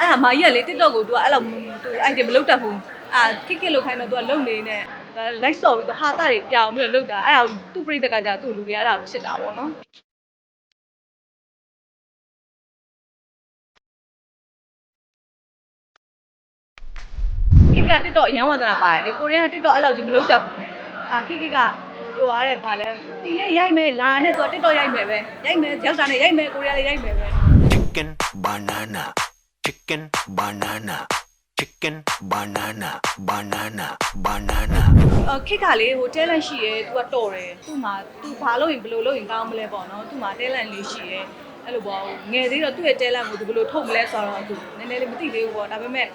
အဲ့ဒါမာကြီးကလေ TikTok ကို तू ကအဲ့လို तू idea မလုပ်တတ်ဘူးအာခစ်ခစ်လောက်ခိုင်းတော့ तू ကလုံနေနဲ့ like ဆော့ပြီး तू ဟာတာတွေပြောင်းပြီးတော့လုပ်တာအဲ့ဒါသူ့ပြိတ္တကကြာသူ့လူတွေအဲ့ဒါဖြစ်တာပေါ့နော်ခစ်က TikTok အရန်ဝါသနာပါတယ်လေကိုရီးယား TikTok အဲ့လောက်ကြီးမလုပ်တတ်ဘူးအာခစ်ခစ်ကပြောရတဲ့ခါလဲဒီနေ့ရိုက်မယ်လာနဲ့ဆို TikTok ရိုက်မယ်ပဲရိုက်မယ်ရောက်တာနဲ့ရိုက်မယ်ကိုရီးယားလေးရိုက်မယ်ပဲ chicken banana chicken banana chicken banana banana banana အခက်ကလေဟို talent ရှိရဲသူကတော်တယ်သူ့မှာသူဘာလို့ရင်ဘယ်လိုလုပ်ရင်ကောင်းမလဲပေါ့နော်သူ့မှာ talent လေးရှိရဲအဲ့လိုပေါ့ငယ်သေးတော့သူ့ရဲ့ talent ကိုသူဘယ်လိုထုတ်မလဲဆိုတော့သူနည်းနည်းလေးမသိသေးဘူးပေါ့ဒါပေမဲ့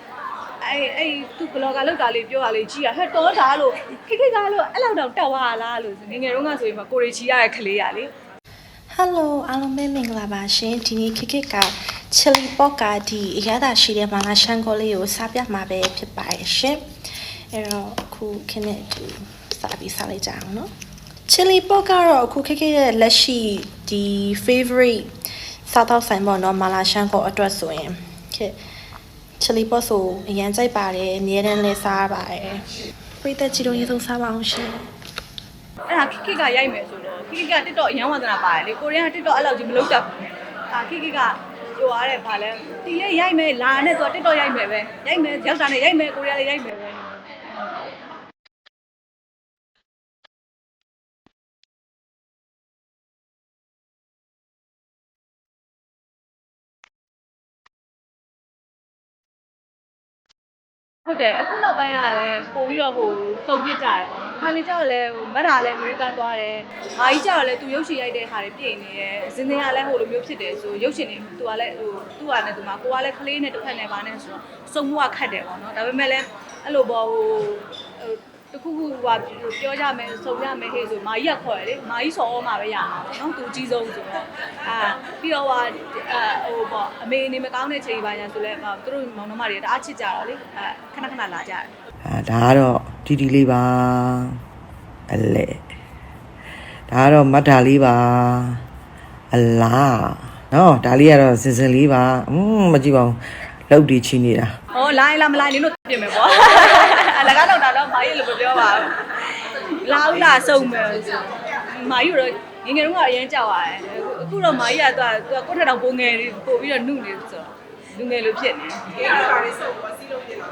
အဲ့အဲ့သူဘလော့ကလောက်တာလေးပြောတာလေးကြီးอ่ะဟဲ့တော်တာလို့ခိခိကလို့အဲ့လောက်တော့တော်ပါလားလို့ငငယ်တုန်းကဆိုရင်မကိုရီကြီးရတဲ့ခလေးရလေ Hello အားလုံးပဲမင်္ဂလာပါရှင်ဒီနေ့ခိခိက က chili pot ကဒီအရသာရှိတဲ့မာလာရှန်ကိုလေးကိုစားပြမှာပဲဖြစ်ပါရဲ့ရှင်အဲ့တော့အခုခင်းနဲ့ဒီစားပြီးစားလိုက်ကြအောင်နော် chili pot ကတော့အခုခစ်ခစ်ရဲ့လက်ရှိဒီ favorite စားတော့ဆိုင်ပေါ့နော်မာလာရှန်ကိုအတွက်ဆိုရင်ခစ် chili pot ဆိုအရန်ကြိုက်ပါတယ်အများတန်းလဲစားပါတယ်ပရိသတ်ကြီးတို့ရေဆုံးစားပါအောင်ရှင်အဲ့ဒါခစ်ခစ်ကရိုက်မယ်ဆိုတော့ခစ်ခစ်က TikTok အရန်ဝါသနာပါတယ်လေကိုရီးယား TikTok အဲ့လောက်ကြီးမလုပ်တတ်ဘူးအာခစ်ခစ်က ပြောရတဲ့ခါလဲဒီနေ့ရိုက်မယ်လာနဲ့ဆို TikTok ရိုက်မယ်ပဲရိုက်မယ်ရောက်တာနဲ့ရိုက်မယ်ကိုရီးယားလေးရိုက်မယ်ပဲဟုတ်တယ်အခုနောက်ပိုင်းကလည်းပို့ပြီးတော့ဟိုစုံပြစ်ကြတယ် ခါလေးကြောက်လည်းဟိုမတ်တာလည်းမျိုးကန်သွားတယ်မာကြီးကြောက်လည်းသူရုပ်ရှင်ရိုက်တဲ့ဟာတွေပြင်နေတယ်ဇင်းစင်းကလည်းဟိုလိုမျိုးဖြစ်တယ်ဆိုရုပ်ရှင်တွေသူကလည်းဟိုသူကလည်းသူမှာကိုကလည်းကလေးနဲ့တစ်ဖက်နဲ့ပါနဲ့ဆိုတော့စုံမှုကခတ်တယ်ပေါ့နော်ဒါပေမဲ့လည်းအဲ့လိုပေါ့ဟိုဟို တခုခုဟိုပြောကြမယ်စုံရမယ်ဟေ့ဆိုမာကြီးကခေါ်ရလေမာကြီးစောမှာပဲရမှာပေါ့နော်သူအကြီးဆုံးဆိုတော့အာပြီးတော့ဟာအဲဟိုပေါ့အမေနေမကောင်းတဲ့ချိန်ပါညာဆိုလဲသူတို့မောင်နှမတွေတအားချစ်ကြတော့လေအဲခဏခဏလာကြတယ်အဲဒါကတော့တီတီလေးပါအလဲဒါကတော့မတ်တာလေးပါအလားနော်ဒါလေးကတော့စင်စင်လေးပါอืมမကြည့်ပါဘူး လောက်ဒီချင်းနေတာ။အော်လိုင်းလားမလိုင်းနင်တို့ပြင်မယ်ပေါ့။အလကားတော့တာတော့မာကြီးလိုမပြောပါဘူး။လာဦးလာစုံမယ်။မာကြီးတော့ငယ်ငယ်တုန်းကအရင်ကြောက်ရတယ်။အခုတော့မာကြီးကသူကကိုယ့်ထက်တော့ပိုငယ်ပို့ပြီးတော့နှုတ်နေဆိုတော့လူငယ်လိုဖြစ်နေ။ငယ်ကပါလေစုံပေါ့စီးလုံးဖြစ်တော့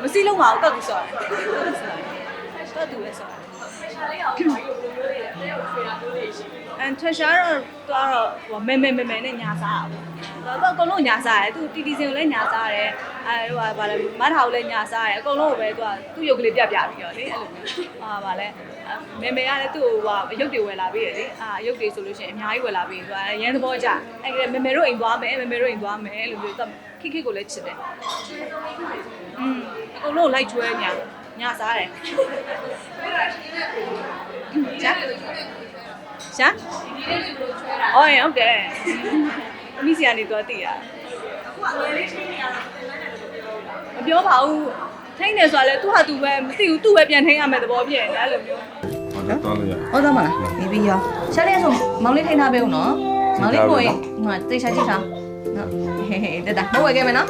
။မစီးလုံးပါဘူးတော့သူဆော်တယ်။တော့သူပဲဆော်တယ်။အန်ထွက်ရှာတော့တော့ဟိုမဲမဲမဲမဲနဲ့ညာစားတာပေါ့။ တော့အကုန်လုံးညာစားတယ်။သူတီတီစင်ကိုလည်းညာစားတယ်။အဲဟိုဗာလဲမတ်ထာကိုလည်းညာစားတယ်။အကုန်လုံးကိုပဲသူကသူ့ရုပ်ကလေးပြပြပြီးတော့လေအဲ့လိုမျိုး။ဟာဗာလဲမဲမဲကလည်းသူ့ဟိုဟာရုပ်တွေဝယ်လာပြီးရလေ။အာရုပ်တွေဆိုလို့ရှိရင်အများကြီးဝယ်လာပြီးသူကရန်သဘောကြ။အဲ့ကမဲမဲတို့အိမ်သွားမယ်မဲမဲတို့အိမ်သွားမယ်အဲ့လိုမျိုးသူခိခိကိုလည်းချစ်တယ်။อืมအကုန်လုံးလိုက်ကျွဲညာညာစားတယ်။ဂျာရှာ။အော်ဟုတ်တယ်။ မိစီကနေတော့တည်ရ။မပြောပါဘူး။ထိန်းနေဆိုတော့လေသူဟာသူပဲမသိဘူးသူ့ပဲပြန်ထိန်းရမယ်သဘောဖြစ်နေတယ်အဲ့လိုမျိုးဟုတ်တယ်တော်လို့ရဟုတ်တော့မလားနေပြီးရောရှားလေးဆိုမောင်လေးထိန်းထားပေးဦးနော်မောင်လေးကိုရင်ဟိုတိတ်ချာကြည့်ထားနော်ဟေးဟေးတက်တာမဟုတ်ဝယ်ခဲ့မယ်နော်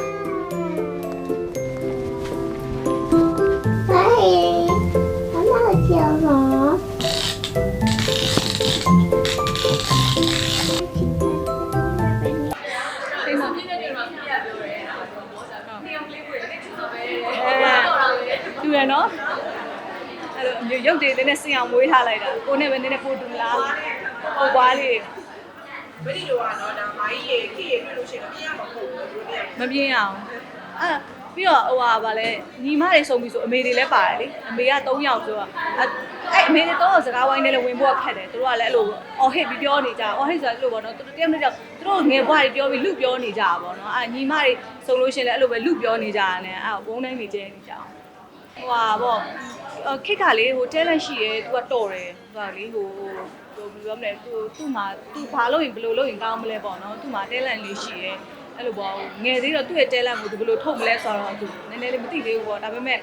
နော်။အဲ့လိုရုပ်တွေနည်းနည်းစင်အောင်မွေးထားလိုက်တာ။ကိုနဲ့ပဲနည်းနည်းပို့တူလား။ဟိုကွာလေးဗတိလိုကတော့ဒါမိုင်းရေခေရေတွေ့လို့ရှိရင်ပြရမှာမဟုတ်ဘူးတို့လည်းမပြင်းအောင်အဲ့ပြီးတော့ဟိုဟာဗာလဲညီမတွေဆုံးပြီဆိုအမေတွေလည်းပါတယ်လေအမေက3ယောက်ဆိုတော့အဲ့အဲ့အမေတွေတော့စကားဝိုင်းနဲ့လည်းဝင်ဖို့ခက်တယ်သူတို့ကလည်းအဲ့လိုအော်ဟစ်ပြီးပြောနေကြအော်ဟစ်ဆိုအဲ့လိုပေါ့နော်သူတို့တယောက်နဲ့တယောက်သူတို့ငယ်ဘွားတွေပြောပြီးလူပြောနေကြတာပေါ့နော်အဲ့ညီမတွေဆုံးလို့ရှရင်လည်းအဲ့လိုပဲလူပြောနေကြတာနဲ့အဲ့ဘုံတိုင်းနေကျဲနေကြအောင် ဟိုဟာပေါ့ခစ်ခါလေးဟို talent ရှိရဲသူကတော်တယ်သူကလေဟိုဟိုဘယ်လိုပြောမလဲသူသူ့မှာသူဘာလို့ရင်ဘယ်လိုလုပ်ရင်ကောင်းမလဲပေါ့နော်သူ့မှာ talent လေးရှိရဲအဲ့လိုပေါ့ငယ်သေးတော့သူ့ရဲ့ talent ကိုသူဘယ်လိုထုတ်မလဲဆိုတော့သူနည်းနည်းလေးမသိသေးဘူးပေါ့ဒါပေမဲ့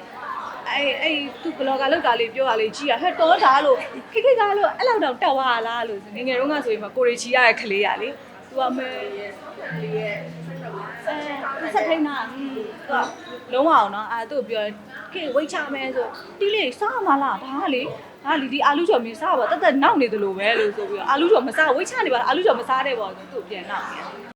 အဲ့အဲ့သူ blogger လောက်တာလေးပြောတာလေးကြည့်ရဟဲ့တော်တာလို့ခိခိကားလို့အဲ့လောက်တော့တက်သွားလားလို့ငယ်ငယ်တုန်းကဆိုရင်မကိုရီချီရရဲ့ကလေးရလေ သူကမဲရဲ့အဲဆက်ထိန်းတာသူကလုံးဝအောင်နော်အဲသူ့ပြောခေဝိတ်ချမယ်ဆိုတီးလေးစားမလားဒါကလေဒါလီဒီအာလူကျော်မျိုးစားပါတက်တက်နောက်နေတယ်လို့ပဲလို့ဆိုပြီးတော့အာလူကျော်မစားဝိတ်ချနေပါအာလူကျော်မစားတဲ့ပေါ့ဆိုသူ့ပြန်နောက်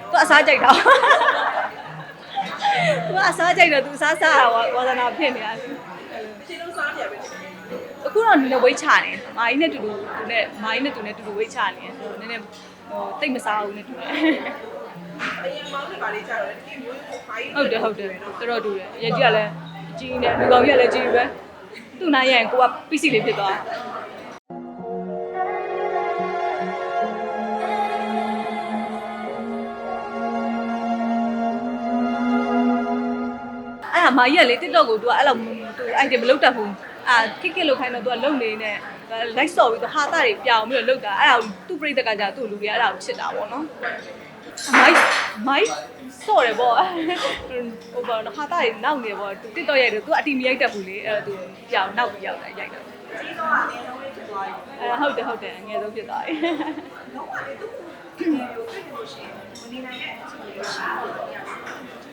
သူတော့အစားကြိုက်တာသူကအစားကြိုက်တော့သူအစားစားတာဝါသနာဖြစ်နေတာအချင်းလုံးစားပြပဲအခုတော့နည်းနည်းဝိတ်ချနေမာကြီးနဲ့တူတူသူနဲ့မာကြီးနဲ့တူနဲ့တူတူဝိတ်ချနေဆိုတော့နည်းနည်းဟိုတိတ်မစားဘူးနဲ့တူတယ်အရင်မောင်လေးပါလေးကြတော့ဒီမျိုးကိုခိုင်းဟုတ်တယ်ဟုတ်တယ်တော်တော်တူတယ်ရကြီးကလည်းကြီးနေလူကောင်ကြီးကလည်းကြီးပဲသူ့နိုင်ရရင်ကိုက PC လေးဖြစ်သွား မာကြီးကလေ TikTok ကို तू အဲ့လို तू item မလုပ်တတ်ဘူးအာခစ်ခစ်လုပ်ခိုင်းတော့ तू ကလုံနေနဲ့ like ဆော့ပြီး तू ဟာတာတွေပြောင်းပြီးတော့လုပ်တာအဲ့ဒါကိုသူ့ပြိတ္တကကြာသူ့လူတွေကအဲ့ဒါကိုချစ်တာပေါ့နော်မိုက်မိုက်ဆော့တယ်ပေါ့ဟိုဘာဟာတာတွေနောက်နေပေါ့ तू TikTok ရိုက်တယ် तू အတီမရိုက်တတ်ဘူးလေအဲ့တော့ तू ပြောင်းနောက်ပြီးရောက်တယ်ရိုက်တယ် ကြီးတော့အရင်ဆုံးလေးဖြစ်သွားပြီ အဲဟုတ်တယ်ဟုတ်တယ်အငယ်ဆုံးဖြစ်သွားပြီ တော့ပါလေသူ့ကိုတွေ့လို့ရှိရင်မနေနိုင်တဲ့အချိန်လေးရှိတယ်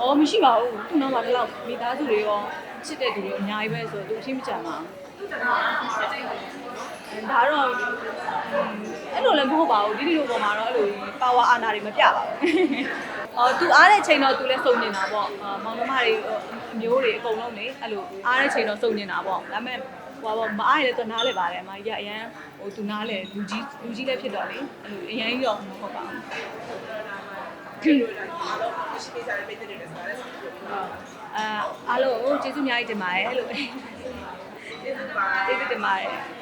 အော်မရှိပါဘူးသူ့နောက်မှာဒီလောက်မိသားစုတွေရောချစ်တဲ့သူတွေရောအများကြီးပဲဆိုတော့သူအချင်းမကြမ်းပါဘူးဒါတော့အဲ့လိုလည်းမဟုတ်ပါဘူးဒီဒီလိုပေါ်မှာတော့အဲ့လိုပါဝါအာဏာတွေမပြပါဘူး။အော်သူအားတဲ့ချိန်တော့သူလည်းစုံနေတာပေါ့။အာမောင်နှမတွေအမျိုးတွေအကုန်လုံးလေအဲ့လိုအားတဲ့ချိန်တော့စုံနေတာပေါ့။ဒါပေမဲ့ဟိုပါမအားရလည်းသူနားလဲပါတယ်အမကြီးကအရန်ဟိုသူနားလဲလူကြီးလူကြီးလည်းဖြစ်တော့လေအဲ့လိုအရန်ကြီးတော့မဟုတ်ပါဘူး။ဒီ လိုလိုက်အားလုံးရှိနေကြတဲ့ပြည်သူတွေလည်းစားတယ်အာအားလုံးကိုကျေးဇူးအများကြီးတင်ပါတယ်လို့ကျေးဇူးပါကျေးဇူးတင်ပါတယ်